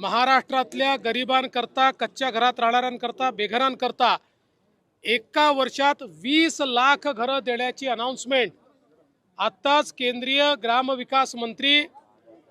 महाराष्ट्रातल्या गरिबांकरता कच्च्या घरात राहणाऱ्यांकरता बेघरांकरता एका वर्षात वीस लाख घरं देण्याची अनाऊन्समेंट आत्ताच केंद्रीय ग्रामविकास मंत्री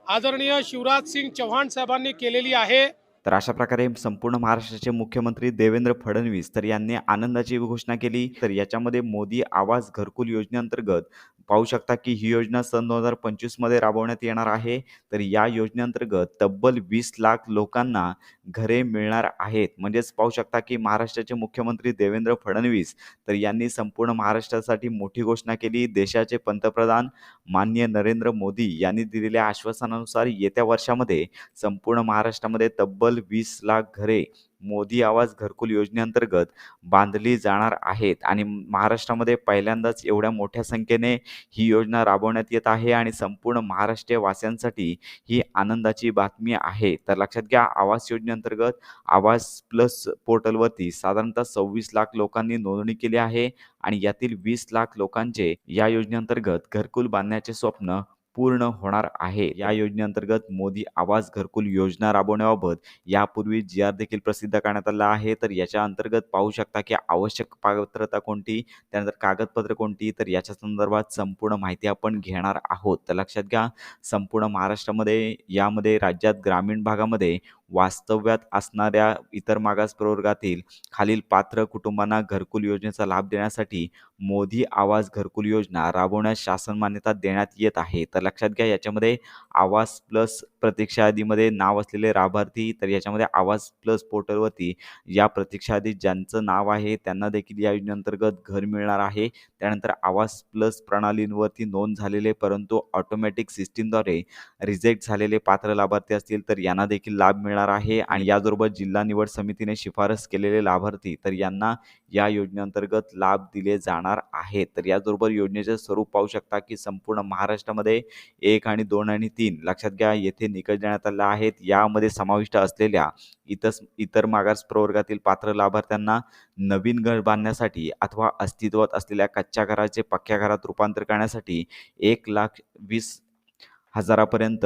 आदरणीय शिवराज सिंग चव्हाण साहेबांनी केलेली आहे. तर अशा प्रकारे संपूर्ण महाराष्ट्राचे मुख्यमंत्री देवेंद्र फडणवीस तर यांनी आनंदाची घोषणा केली. तर याच्यामध्ये मोदी आवास घरकुल योजनेअंतर्गत पाहू शकता की ही योजना सन दोन हजार पंचवीसमध्ये राबवण्यात येणार आहे. तर या योजनेअंतर्गत तब्बल वीस लाख लोकांना घरे मिळणार आहेत. म्हणजेच पाहू शकता की महाराष्ट्राचे मुख्यमंत्री देवेंद्र फडणवीस तर यांनी संपूर्ण महाराष्ट्रासाठी मोठी घोषणा केली. देशाचे पंतप्रधान माननीय नरेंद्र मोदी यांनी दिलेल्या आश्वासनानुसार येत्या वर्षामध्ये संपूर्ण महाराष्ट्रामध्ये तब्बल वीस लाख घरे मोदी आवास घरकुल योजनेअंतर्गत बांधली जाणार आहेत. आणि महाराष्ट्रामध्ये पहिल्यांदाच एवढ्या मोठ्या संख्येने ही योजना राबवण्यात येत आहे आणि संपूर्ण महाराष्ट्रीय वासियांसाठी ही आनंदाची बातमी आहे. तर लक्षात घ्या आवास योजनेअंतर्गत आवास प्लस पोर्टलवरती साधारणतः सव्वीस लाख लोकांनी नोंदणी केली आहे आणि यातील वीस लाख लोकांचे या योजनेअंतर्गत घरकुल बांधण्याचे स्वप्न पूर्ण होणार आहे. या योजनेअंतर्गत मोदी आवास घरकुल योजना राबवण्याबाबत यापूर्वी जी आर देखील प्रसिद्ध करण्यात आला आहे. तर याच्या अंतर्गत पाहू शकता की आवश्यक पात्रता कोणती त्यानंतर कागदपत्र कोणती तर याच्या संदर्भात संपूर्ण माहिती आपण घेणार आहोत. तर लक्षात घ्या संपूर्ण महाराष्ट्रामध्ये यामध्ये राज्यात ग्रामीण भागामध्ये वास्तव्यात असणाऱ्या इतर मागास प्रवर्गातील खालील पात्र कुटुंबांना घरकुल योजनेचा लाभ देण्यासाठी मोदी आवास घरकुल योजना राबवण्यास शासन मान्यता देण्यात येत आहे. तर लक्षात घ्या याच्यामध्ये आवास प्लस प्रतीक्षा यादीमध्ये नाव असलेले लाभार्थी तर याच्यामध्ये आवास प्लस पोर्टलवरती या प्रतीक्षा यादीत ज्यांचं नाव आहे त्यांना देखील या योजनेअंतर्गत घर मिळणार आहे. त्यानंतर आवास प्लस प्रणालींवरती नोंद झालेले परंतु ऑटोमॅटिक सिस्टीमद्वारे रिजेक्ट झालेले पात्र लाभार्थी असतील तर यांना देखील लाभ मिळणार आहे. आणि याचबरोबर जिल्हा निवड समितीने शिफारस केलेले लाभार्थी तर यांना या योजनेअंतर्गत लाभ दिले जाणार आहे तर याचबरोबर योजनेचे स्वरूप पाहू शकता की संपूर्ण महाराष्ट्रामध्ये एक आणि दोन आणि तीन लक्षात घ्या येथे निकष देण्यात आले आहेत. यामध्ये समाविष्ट असलेल्या इतर इतर मागास प्रवर्गातील पात्र लाभार्थ्यांना नवीन घर बांधण्यासाठी अथवा अस्तित्वात असलेल्या कच्च्या घराचे पक्क्या घरात रूपांतर करण्यासाठी एक लाख वीस हजारापर्यंत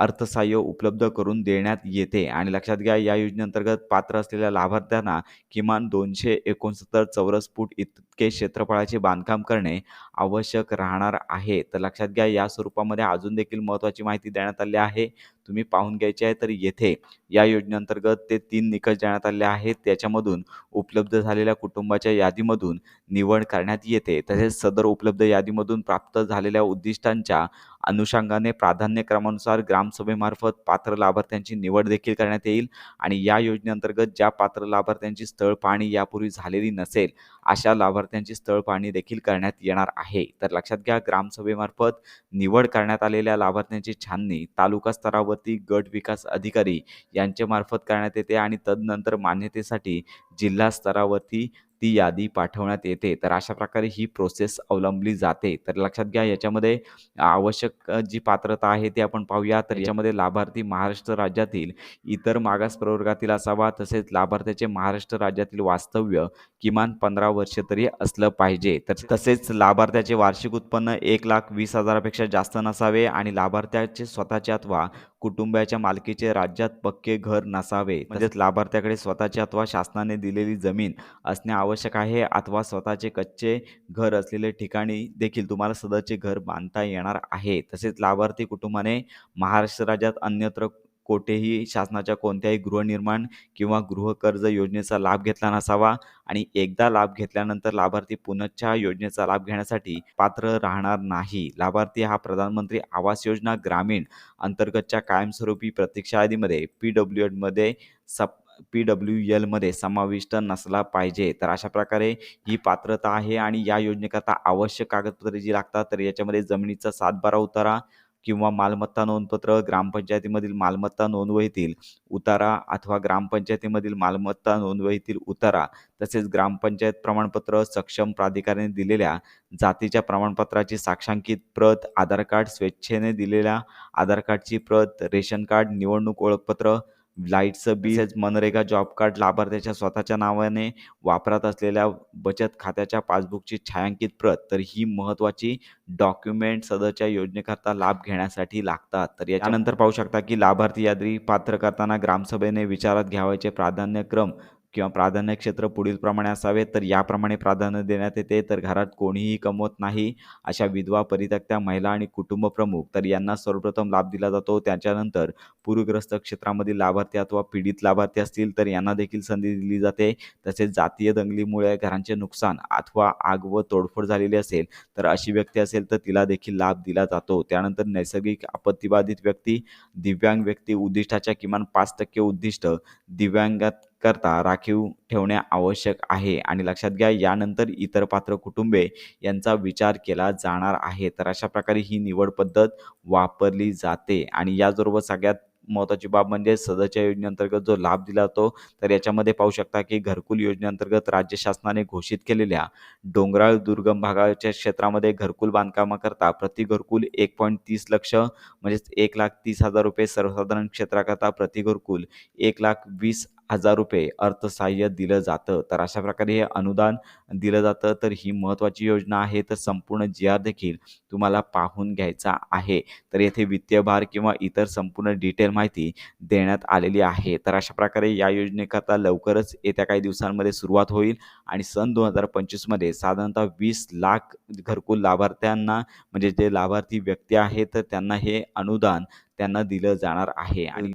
अर्थसहाय्य उपलब्ध करून देण्यात येते. आणि लक्षात घ्या या योजनेअंतर्गत पात्र असलेल्या लाभार्थ्यांना किमान दोनशे एकोणसत्तर चौरस फूट इतके क्षेत्रफळाचे बांधकाम करणे आवश्यक राहणार आहे. तर लक्षात घ्या या स्वरूपामध्ये अजून देखील महत्त्वाची माहिती देण्यात आली आहे. तुम्ही पाहून घ्यायची आहे तर येथे या योजनेअंतर्गत ते तीन निकष देण्यात आले आहेत. त्याच्यामधून उपलब्ध झालेल्या कुटुंबाच्या यादीमधून निवड करण्यात येते. तसेच सदर उपलब्ध यादीमधून प्राप्त झालेल्या उद्दिष्टांच्या अनुषंगाने प्राधान्यक्रमानुसार ग्रामसभेमार्फत पात्र लाभार्थ्यांची निवड देखील करण्यात येईल आणि या योजनेअंतर्गत ज्या पात्र लाभार्थ्यांची स्थळ पाहणी यापूर्वी झालेली नसेल अशा लाभार्थ्यांची स्थळ पाहणी देखील करण्यात येणार आहे. तर लक्षात घ्या ग्रामसभेमार्फत निवड करण्यात आलेल्या लाभार्थ्यांची छाननी तालुका स्तरावरती गट विकास अधिकारी यांच्यामार्फत करण्यात येते आणि तदनंतर मान्यतेसाठी जिल्हा स्तरावरती ती यादी पाठवण्यात येते. तर अशा प्रकारे ही प्रोसेस अवलंबली जाते. तर लक्षात घ्या याच्यामध्ये आवश्यक जी पात्रता आहे ती आपण पाहूया. तर याच्यामध्ये लाभार्थी महाराष्ट्र राज्यातील इतर मागास प्रवर्गातील असावा तसेच लाभार्थ्याचे महाराष्ट्र राज्यातील वास्तव्य किमान पंधरा वर्ष तरी असलं पाहिजे. तर तसेच लाभार्थ्याचे वार्षिक उत्पन्न एक लाख वीस हजारापेक्षा जास्त नसावे आणि लाभार्थ्याचे स्वतःचे अथवा कुटुंबाच्या मालकीचे राज्यात पक्के घर नसावे. म्हणजेच लाभार्थ्याकडे स्वतःची अथवा शासनाने दिलेली जमीन असणे आवश्यक आहे अथवा स्वतःचे कच्चे घर असलेले ठिकाणी देखील तुम्हाला सदरचे घर बांधता येणार आहे. तसेच लाभार्थी कुटुंबाने महाराष्ट्र राज्यात अन्यत्र कोठेही शासनाच्या कोणत्याही गृहनिर्माण किंवा गृहकर्ज योजनेचा लाभ घेतला नसावा आणि एकदा लाभ घेतल्यानंतर लाभार्थी पुनश्च योजनेचा लाभ घेण्यासाठी पात्र राहणार नाही. लाभार्थी हा प्रधानमंत्री आवास योजना ग्रामीण अंतर्गतच्या कायमस्वरूपी प्रतीक्षा यादीमध्ये पी डब्ल्यू एडमध्ये सप पी डब्ल्यू एलमध्ये समाविष्ट नसला पाहिजे. तर अशा प्रकारे ही पात्रता आहे आणि या योजनेकरता आवश्यक कागदपत्रे जी लागतात तर याच्यामध्ये जमिनीचा सातबारा उतारा किंवा मालमत्ता नोंदपत्र ग्रामपंचायतीमधील मालमत्ता नोंदवहीतील उतारा अथवा ग्रामपंचायतीमधील मालमत्ता नोंदवहीतील उतारा तसेच ग्रामपंचायत प्रमाणपत्र सक्षम प्राधिकाऱ्याने दिलेल्या जातीच्या प्रमाणपत्राची साक्षांकित प्रत आधार कार्ड स्वेच्छेने दिलेल्या आधार कार्डची प्रत रेशन कार्ड निवडणूक ओळखपत्र लाईटचं बिल तसेच मनरेगा जॉब कार्ड लाभार्थ्याच्या स्वतःच्या नावाने वापरात असलेल्या बचत खात्याच्या पासबुकची छायांकित प्रत तर ही महत्त्वाची डॉक्युमेंट सदरच्या योजनेकरता लाभ घेण्यासाठी लागतात. तर याच्यानंतर पाहू शकता की लाभार्थी यादी पात्र करताना ग्रामसभेने विचारात घ्यावायचे प्राधान्यक्रम किंवा प्राधान्य क्षेत्र पुढील प्रमाणे असावे तर याप्रमाणे प्राधान्य देण्यात येते. तर घरात कोणीही कमवत नाही अशा विधवा परित्यक्त्या महिला आणि कुटुंब प्रमुख तर यांना सर्वप्रथम लाभ दिला जातो. त्याच्यानंतर पूरग्रस्त क्षेत्रामधील लाभार्थी अथवा पीडित लाभार्थी असतील तर यांना देखील संधी दिली जाते. तसेच जातीय दंगलीमुळे घरांचे नुकसान अथवा आग व तोडफोड झालेली असेल तर अशी व्यक्ती असेल तर तिला देखील लाभ दिला जातो. त्यानंतर नैसर्गिक आपत्तीबाधित व्यक्ती दिव्यांग व्यक्ती उद्दिष्टाच्या किमान पाच टक्के उद्दिष्ट दिव्यांगात करता राखीव ठेवणे आवश्यक आहे. आणि लक्षात घ्या यानंतर इतर पात्र कुटुंबे यांचा विचार केला जाणार आहे. तर अशा प्रकारे ही निवड पद्धत वापरली जाते. आणि याचबरोबर सगळ्यात महत्त्वाची बाब म्हणजे सदरच्या योजनेअंतर्गत जो लाभ दिला जातो तर याच्यामध्ये पाहू शकता की घरकुल योजनेअंतर्गत राज्य शासनाने घोषित केलेल्या डोंगराळ दुर्गम भागाच्या क्षेत्रामध्ये घरकुल बांधकामाकरता प्रति घरकुल एक पॉईंट तीस लक्ष म्हणजेच एक लाख तीस हजार रुपये सर्वसाधारण क्षेत्राकरता प्रति घरकुल एक लाख वीस हजार रुपये अर्थसहाय्य दिलं जातं. तर अशा प्रकारे हे अनुदान दिलं जातं. तर ही महत्त्वाची योजना आहे. तर संपूर्ण जी आर देखील तुम्हाला पाहून घ्यायचा आहे. तर येथे वित्तीय भार किंवा इतर संपूर्ण डिटेल माहिती देण्यात आलेली आहे. तर अशा प्रकारे या योजनेकरता लवकरच येत्या काही दिवसांमध्ये सुरुवात होईल आणि सन दोन हजार पंचवीसमध्ये साधारणतः वीस लाख घरकुल लाभार्थ्यांना म्हणजे जे लाभार्थी व्यक्ती आहेत तर त्यांना हे अनुदान त्यांना दिलं जाणार आहे. आणि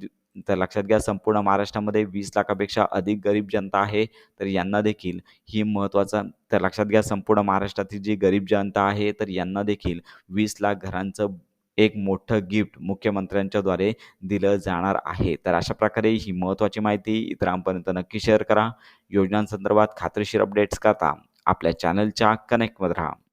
तर लक्षात घ्या संपूर्ण महाराष्ट्रामध्ये वीस लाखापेक्षा अधिक गरीब जनता आहे तर यांना देखील ही महत्त्वाचा तर लक्षात घ्या संपूर्ण महाराष्ट्रातील जी गरीब जनता आहे तर यांना देखील वीस लाख घरांचं एक मोठं गिफ्ट मुख्यमंत्र्यांच्याद्वारे दिलं जाणार आहे. तर अशा प्रकारे ही महत्त्वाची माहिती इतरांपर्यंत नक्की शेअर करा. योजनांसंदर्भात खात्रीशीर अपडेट्स करता आपल्या चॅनलच्या कनेक्टमध्ये राहा.